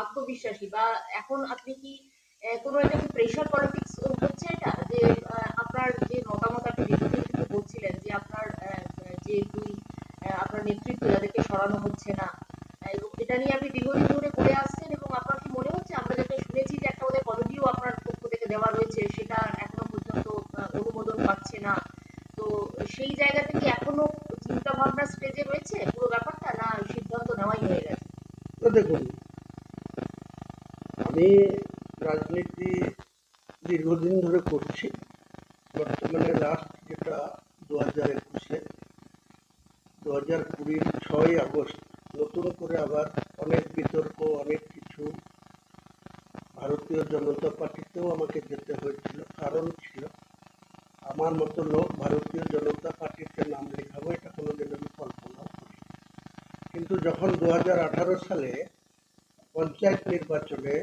আত্মবিশ্বাসী বা এখন আপনি কি কোনো একটা কি প্রেশার পলিটিক্স হচ্ছে এটা? যে আপনার যে মতামত আপনি থেকে বলছিলেন যে আপনার যে দুই আপনার নেতৃত্ব যাদেরকে সরানো হচ্ছে না এবং এটা নিয়ে আপনি দীর্ঘদিন ধরে করে আসছেন এবং আপনার কি মনে হচ্ছে? আমরা যেটা শুনেছি যে একটা ওদের পদবিও আপনার পক্ষ থেকে দেওয়া রয়েছে, সেটা এখনও পর্যন্ত অনুমোদন পাচ্ছে না। তো সেই জায়গা থেকে এখনও চিন্তা ভাবনা স্টেজে রয়েছে পুরো ব্যাপারটা, না সিদ্ধান্ত নেওয়াই হয়ে গেছে? দেখুন আমি রাজনীতি দীর্ঘদিন ধরে করছি বর্তমানে লাস্ট যেটা দু হাজার একুশে দু হাজার কুড়ির ছয় আগস্ট নতুন করে আবার অনেক বিতর্ক, অনেক কিছু ভারতীয় জনতা পার্টিতেও আমাকে যেতে হয়েছিল, কারণ ছিল আমার মতো লোক ভারতীয় জনতা পার্টিতে নাম লেখাবো, এটা কোনোদিন আমি কল্পনাও করি কিন্তু যখন দু হাজার আঠারো সালে পঞ্চায়েত নির্বাচনে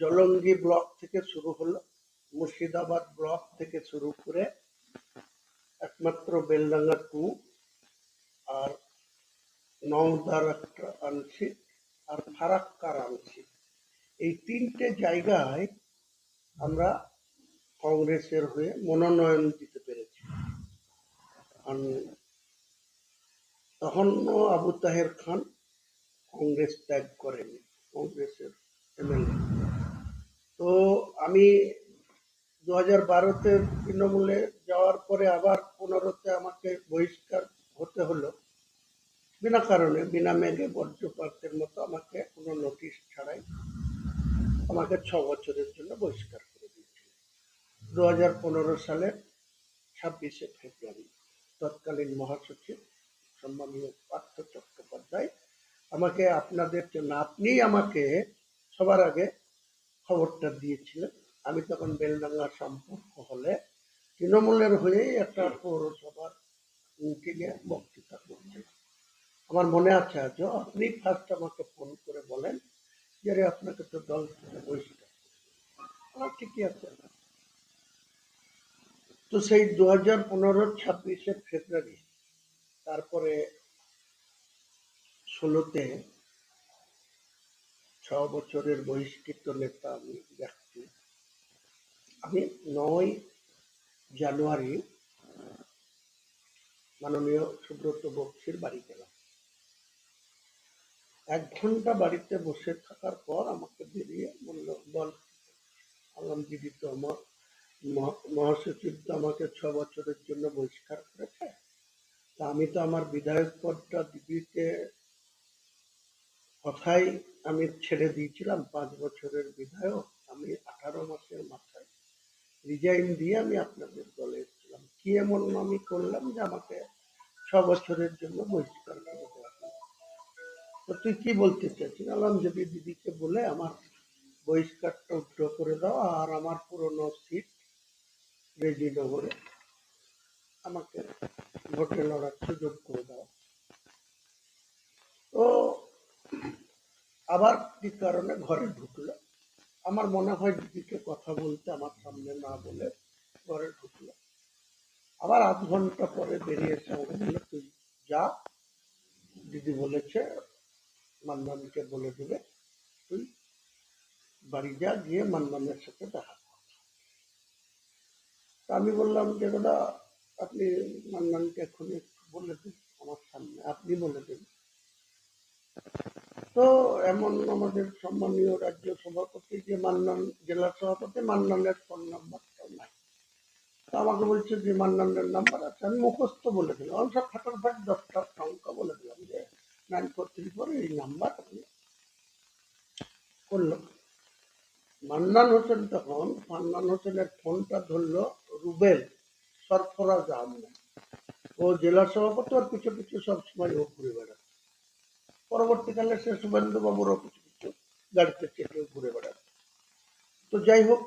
জলঙ্গি ব্লক থেকে শুরু হলো, মুর্শিদাবাদ ব্লক থেকে শুরু করে একমাত্র বেলডাঙ্গা টু আর নওদার একটা আংশিক আর ফারাক্কার আংশিক। এই তিনটে জায়গায় আমরা কংগ্রেসের হয়ে মনোনয়ন দিতে পেরেছি। আর তখনও আবু তাহের খান কংগ্রেস ত্যাগ করেনি, কংগ্রেসের এমএলএ। তো আমি দু হাজার বারোতে তৃণমূলে যাওয়ার পরে আবার পনেরোতে আমাকে বহিষ্কার হতে হলো। বিনা কারণে, বিনা মেঘে বজ্রপাতের মতো আমাকে কোনো নোটিশ ছাড়াই আমাকে ছ বছরের জন্য বহিষ্কার করে দিয়েছিল। দু হাজার পনেরো সালের ছাব্বিশে ফেব্রুয়ারি তৎকালীন মহাসচিব সম্মানীয় পার্থ চট্টোপাধ্যায় আমাকে আপনাদের জন্য, আপনিই আমাকে সবার আগে খবরটা দিয়েছিলেন। আমি তখন বেলডাঙ্গা সম্পর্ক হলে তৃণমূলের হয়েই একটা পৌরসভার মিটিংয়ে বক্তৃতা করছিলাম। আমার মনে আছে আজও, আপনি ফার্স্ট আমাকে ফোন করে বলেন যে রে আপনাকে তো দল থেকে বহিষ্কার আমার ঠিকই আছে। তো সেই দু হাজার পনেরো, ছাব্বিশে ফেব্রুয়ারি, তারপরে ষোলোতে ছ বছরের বহিষ্কৃত নেতা আমি আমি নয় জানুয়ারি মাননীয় সুব্রত বক্সির বাড়ি গেলাম এক ঘণ্টা বাড়িতে বসে থাকার পর আমাকে বেরিয়ে বলল, বল, আলম দিদি তো আমার মহাসচিব তো আমাকে ছ বছরের জন্য বহিষ্কার করেছে। তা আমি তো আমার বিধায়ক পদটা দিদিকে কথাই আমি ছেড়ে দিয়েছিলাম, পাঁচ বছরের বিধায়ক। আমি আঠারো মাসের মাথায় রিজাইন দিয়ে আমি আপনাদের দলে এসেছিলাম। কি এমন আমি করলাম যে আমাকে ছ বছরের জন্য বহিষ্কার করে? তো তুই কি বলতে চাচ্ছিস আলাম যদি দিদিকে বলে আমার বহিষ্কারটা উদ্ধ করে দাও আর আমার পুরনো সিট রেজিনগরে আমাকে ভোটে লড়ার সুযোগ করে দাও। তো আবার কি কারণে ঘরে ঢুকলো? আমার মনে হয় দিদিকে কথা বলতে আমার সামনে না বলে ঘরে ঢুকলো। আবার আধ ঘণ্টা পরে বেরিয়ে এসে আমাকে বলল, তুই যা। দিদি বলেছে, মান্নানকে বলে দেবে, তুই বাড়ি যা, গিয়ে মান্নানের সাথে দেখা কর। তা আমি বললাম যে, দাদা, আপনি মান্নানকে এখনই একটু বলে দিন, আমার সামনে। আপনি বলে দিন। তো এমন আমাদের সম্মানীয় রাজ্য সভাপতি যে মান্নান, জেলা সভাপতি, মান্নানের ফোন নাম্বারটা নাই। তো আমাকে বলছে যে মান্নানের নাম্বার আছে, আমি মুখস্থ বলে দিলাম। আমি সব ফাটাফাট দশটা সংখ্যা বলে দিলাম যে নাইন ফোর থ্রি ফোর এই নাম্বার আপনি করল মান্নান হোসেন তখন, মান্নান হোসেনের ফোনটা ধরলো রুবেল সরফরাজ আহমেদ। ও জেলা সভাপতি আর পিছু পিছু সবসময় ও ঘুরে বেড়ায় পরবর্তীকালে সে শুভেন্দু বাবুরও কিছু কিছু গাড়িতে চেপে ঘুরে বেড়ায়। তো যাই হোক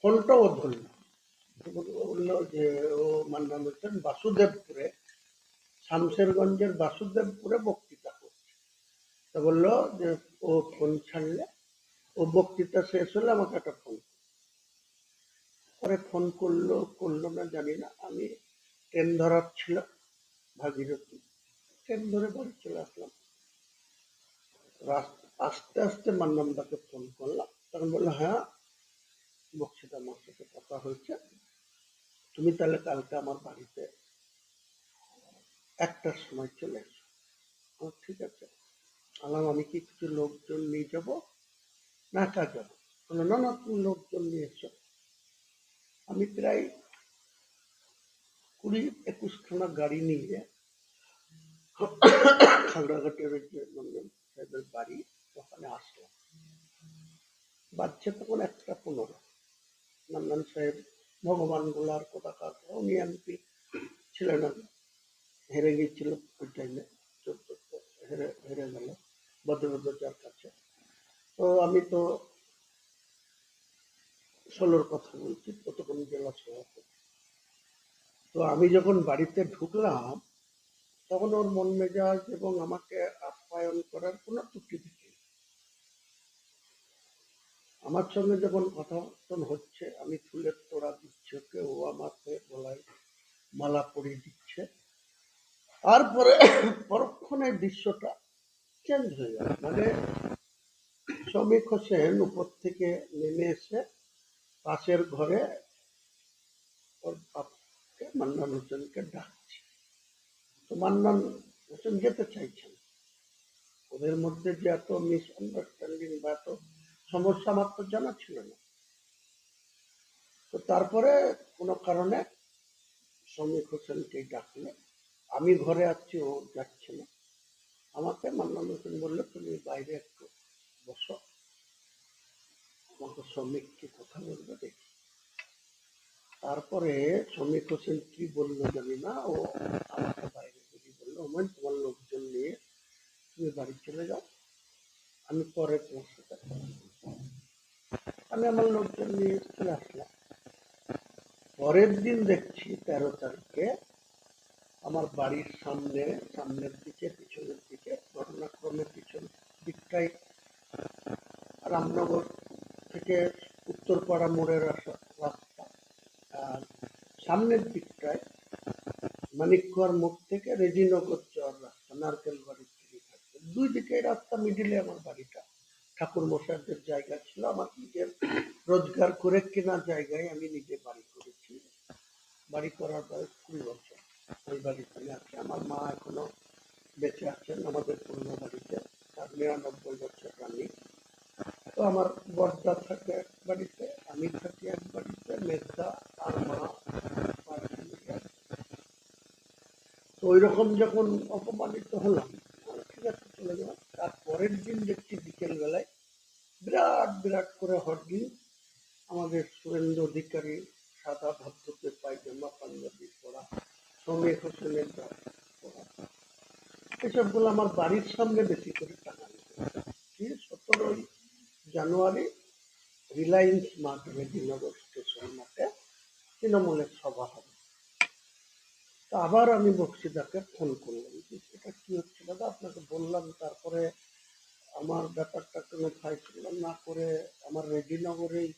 ফোনটা ও ধরল যে, ও মান্নান হোসেন বাসুদেবপুরে, শামশেরগঞ্জের বাসুদেবপুরে বক্তৃতা করছে। তা বলল যে, ও ফোন ছাড়লে, ও বক্তৃতা শেষ হলে আমাকে একটা ফোন পরে ফোন করল করল না, জানি না। আমি ট্রেন ধরার ছিল ভাগীরথী। ট্রেন ধরে বাড়ি চলে আসলাম? আস্তে আস্তে মান্নানদাকে ফোন করলাম। তখন বলল হ্যাঁ বক্সিটা আমার সাথে কথা হয়েছে। তুমি তাহলে কালকে আমার বাড়িতে একটার সময় চলে এসো। ঠিক আছে। আলাম আমি কি কিছু লোকজন নিয়ে যাব? না একা যাব বলল, না না, তুমি লোকজন নিয়ে এসো। আমি প্রায় কুড়ি একুশখানা গাড়ি নিয়ে খাগড়াঘাটের সাহেবের বাড়ি, ওখানে বাচ্চা তখন একটা পনেরো। নন্দন সাহেব, ভগবান গোলার উনি এমপি ছিলেন হেরে গিয়েছিল ওই টাইমে হেরে হেরে গেল কাছে। তো আমি তো ষোলোর কথা বলছি, ততক্ষণ জেলা সভাপতি। তো আমি যখন বাড়িতে ঢুকলাম তখন ওর মন মেজাজ এবং আমাকে আপ্যায়ন করার কোনো ত্রুটি দেখি আমার সঙ্গে যখন কথাবার্তন হচ্ছে, আমি ফুলের তোড়া দিচ্ছে ওকে, ও আমাকে গলায় মালা পরিয়ে দিচ্ছে। তারপরে পরক্ষণে দৃশ্যটা চেঞ্জ হয়ে গেল। মানে শ্রমিক হোসেন উপর থেকে নেমে এসে পাশের ঘরে ওর বাপকে মান্নান হোসেনকে ডাকছে। তো মান্নান হোসেন যেতে চাইছেন। ওদের মধ্যে যে এত মিসআন্ডারস্ট্যান্ডিং বা এত সমস্যা আমার তো জানা ছিল না। তো তারপরে কোনো কারণে শ্রমিক হোসেনকে ডাকলে, আমি ঘরে আছি, ও যাচ্ছে না। আমাকে মান্নান হোসেন বলল, তুমি বাইরে একটু বসো। আমাকে শ্রমিক কি কথা বলবে দেখি। তারপরে শ্রমিক হোসেন কি বলল জানি না, ও আমাকে বাইরে বেরিয়ে তোমার লোকজন নিয়ে তুমি বাড়ি চলে যাও, আমি পরে তোমার সাথে আমি আমার লোকজন নিয়ে চলে আসলাম। পরের দিন দেখছি তেরো তারিখে আমার বাড়ির সামনে, সামনের দিকে, পিছনের দিকে, ঘটনাক্রমে পিছন দিকটাই রামনগর থেকে উত্তরপাড়া মোড়ের রাস্তা। আর সামনের দিকটায় মোড় থেকে রেজিনগর যাওয়ার রাস্তা নারকেল বাড়ির দিকে থাকবে দুই দিকে রাস্তা মিডিলে আমার বাড়িটা। ঠাকুর মশাইদের জায়গা ছিল, আমার নিজের রোজগার করে কেনা জায়গায় আমি নিজে বাড়ি করেছি। বাড়ি করার বয়স কুড়ি বছর। ওই বাড়িতে আছে আমার মা এখনও বেঁচে আছেন আমাদের পুরনো বাড়িতে। তার নিরানব্বই বছর রানী। তো আমার বর্দা থাকে এক বাড়িতে আমি থাকি এক বাড়িতে, মেজদা আর মা। তো ওই রকম যখন অপমানিত হলাম ঠিক আছে, চলে গেলাম। তার পরের দিন দেখছি বিকেল বেলায় বিরাট বিরাট করে হটগিল আমাদের সুরেন্দ্র অধিকারী সাদা ভদ্রতে পায়জামা, পাঞ্জাবি পরা শ্রমিক হোসেনের পরা। এসবগুলো আমার বাড়ির সামনে বেশি করে টাঙানো কি? সতেরোই জানুয়ারি, রিলায়েন্স মার্ট রেজিনগর স্টেশন মাঠে তৃণমূলের সভা হবে। তা আবার আমি বক্সিদাকে ফোন করলাম যে, এটা কি হচ্ছে? দাদা, আপনাকে বললাম তারপরে আমার ব্যাপারটা কোনো ফাইসলা না। করে আমার রেজিনগরেই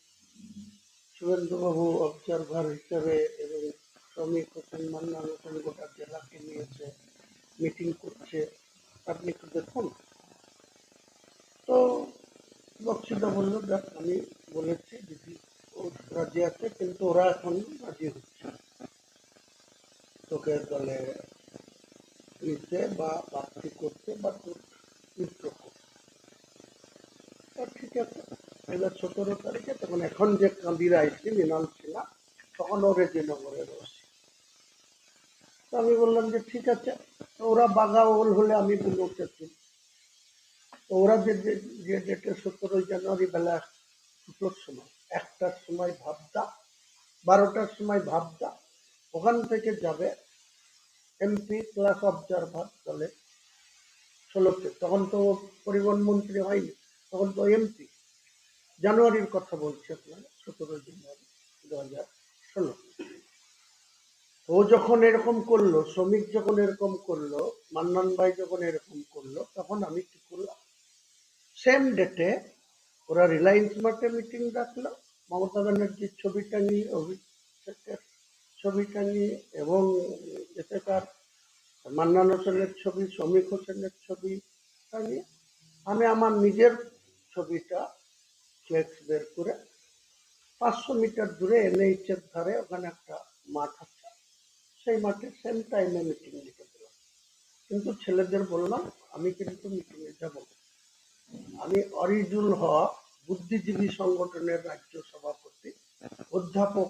সুরেন্দ্রবাবু অবজারভার হিসেবে এবং শ্রমিক হোসেন মান্নান হোসেন গোটা জেলাকে নিয়েছে, মিটিং করছে। আপনি একটু দেখুন। তো বক্সিদা বলল, দেখ, আমি বলেছি দিদি রাজি আছে, কিন্তু ওরা এখন রাজি হচ্ছে তোকে দলে নিতে বা প্রার্থী করতে বা ঠিক আছে সতেরো তারিখে তখন এখন যে তখন রয়েছে। তো আমি বললাম যে ঠিক আছে, ওরা বাঘা ওল হলে আমি বলতে ওরা যে- যে ডেটে সতেরোই জানুয়ারি বেলা দুটোর সময়, একটার সময় ভাবদা, বারোটার সময় ভাবদা, ওখান থেকে যাবে এমপি ক্লাস অবজারভার দলে ষোলোতে তখন তো পরিবহন মন্ত্রী হয়নি, তখন তো এমপি জানুয়ারির কথা বলছি আপনারা সতেরোই জানুয়ারি দু হাজার ষোলো ও যখন এরকম করল, শ্রমিক যখন এরকম করল, মান্নান ভাই যখন এরকম করল, তখন আমি কি করলাম? সেম ডেটে ওরা রিলায়েন্স মার্টে মিটিং রাখল মমতা ব্যানার্জির ছবিটা নিয়ে অভিষেকের ছবি নিয়ে এবং এতে তার মান্নান হোসেনের ছবি, শ্রমিক হোসেনের ছবি টাঙিয়ে আমি আমার নিজের ছবিটা ফ্লেক্স বের করে পাঁচশো মিটার দূরে এনএইচ এর ধারে ওখানে একটা মাঠ আছে সেই মাঠে সেম টাইমে মিটিং দিতে দিলাম কিন্তু ছেলেদের বললাম, আমি কিন্তু মিটিংয়ে যাব। আমি অরিজুল হক বুদ্ধিজীবী সংগঠনের রাজ্য সভাপতি অধ্যাপক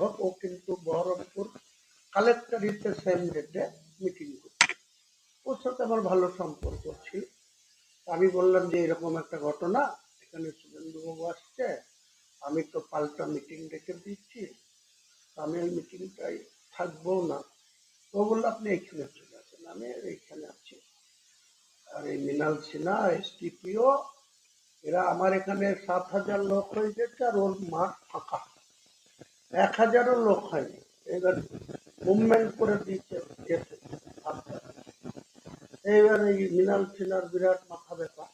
হক, ও কিন্তু বহরমপুর কালেক্টরিতে সেম ডেটে মিটিং করছে। ওর সাথে আমার ভালো সম্পর্ক ছিল। আমি বললাম যে, এরকম একটা ঘটনা, এখানে সুরেন্দ্রবাবু আসছে, আমি তো পাল্টা মিটিং ডেকে দিচ্ছি, আমি ওই মিটিংটাই থাকব না। ও বলল, আপনি এখানে চলে আসেন, আমি এইখানে আছি। আর এই মৃণাল সিনহা এসটিপিও এরা আমার এখানে সাত হাজার লোক হয়ে গেছে আর ওর মাঠ ফাঁকা। এক হাজারও লোক হয়নি। এবার মুভমেন্ট করে দিয়েছে এইবার এই মৃণাল সিনহার বিরাট মাথা ব্যথা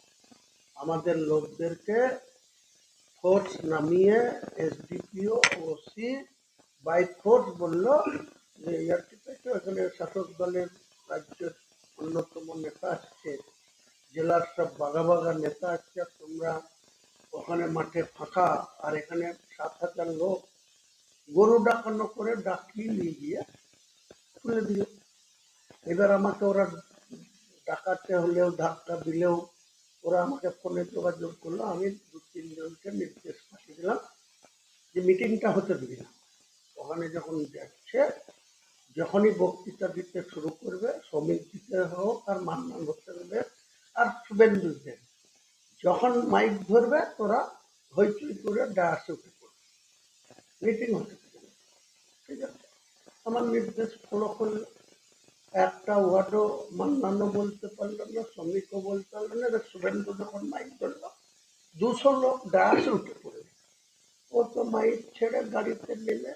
আমাদের লোকদেরকে ফোর্স নামিয়ে এসডিপিও ওসি বাই ফোর্স বলল যে ইয়ারটিতে এখানে শাসক দলের রাজ্যের অন্যতম নেতা আসছে, জেলার সব বাঘা বাঘা নেতা আসছে আর তোমরা ওখানে মাঠে ফাঁকা, আর এখানে সাত হাজার লোক। গরু ডাকানো করে ডাকিয়ে নিয়ে গিয়ে তুলে দিল। এবার আমাকে ওরা ডাকাতে হলেও, ধাক্কা দিলেও ওরা আমাকে ফোনে যোগাযোগ করল। আমি দু তিনজনকে নির্দেশ পাঠিয়ে দিলাম যে মিটিংটা হতে দিবি না। ওখানে যখন যাচ্ছে, যখনই বক্তৃতা দিতে শুরু করবে, শ্রমিক দিতে হোক আর মান্নান হতে দেবে আর শুভেন্দু দেবে যখন মাইক ধরবে, তোরা হইচই করে ডায়াসে উঠে পড়বে। মিটিং হতে ঠিক আছে? আমার নির্দেশ ফলো করলে একটা ওয়ার্ডও মান্নানও বলতে পারল না, শ্রমিকও বলতে পারল না শুভেন্দু যখন মাইক ধরলো, দুশো লোক ডায়াসে উঠে পড়বে ও তো মাইক ছেড়ে গাড়িতে নিলে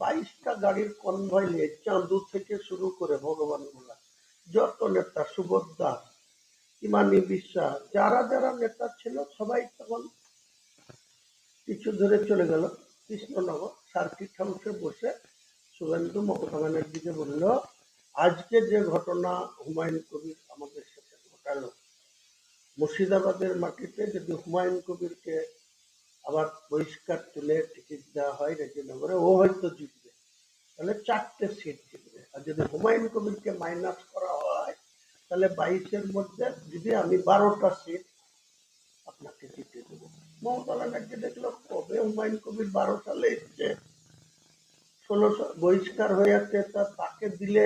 বাইশটা গাড়ির কনভয় নিয়ে চাঁদু থেকে শুরু করে ভগবান যত নেতা দাস ইমানি বিশ্বাস। যারা যারা নেতা ছিল, সবাই তখন কিছু ধরে চলে গেল। কৃষ্ণনগর সার্কিট হাউসে বসে শুভেন্দু মমতা ব্যানার্জিকে বলল, আজকে যে ঘটনা হুমায়ুন কবির আমাদের সাথে ঘটালো, মুর্শিদাবাদের মাটিতে যদি হুমায়ুন কবিরকে আবার বহিষ্কার তুলে টিকিট দেওয়া হয় রেজিনগরে, ও হয়তো জিতবে। তাহলে চারটে সিট জিতবে। আর যদি হুমায়ুন কবিরকে মাইনাস করা হয় তাহলে বাইশের মধ্যে যদি আমি বারোটা সিট আপনাকে জিতে দেব। মমতা ব্যানার্জি দেখল, কবে হুমায়ুন কবির বারো সালে এসছে ষোলো বহিষ্কার হয়ে যাচ্ছে তা তাকে দিলে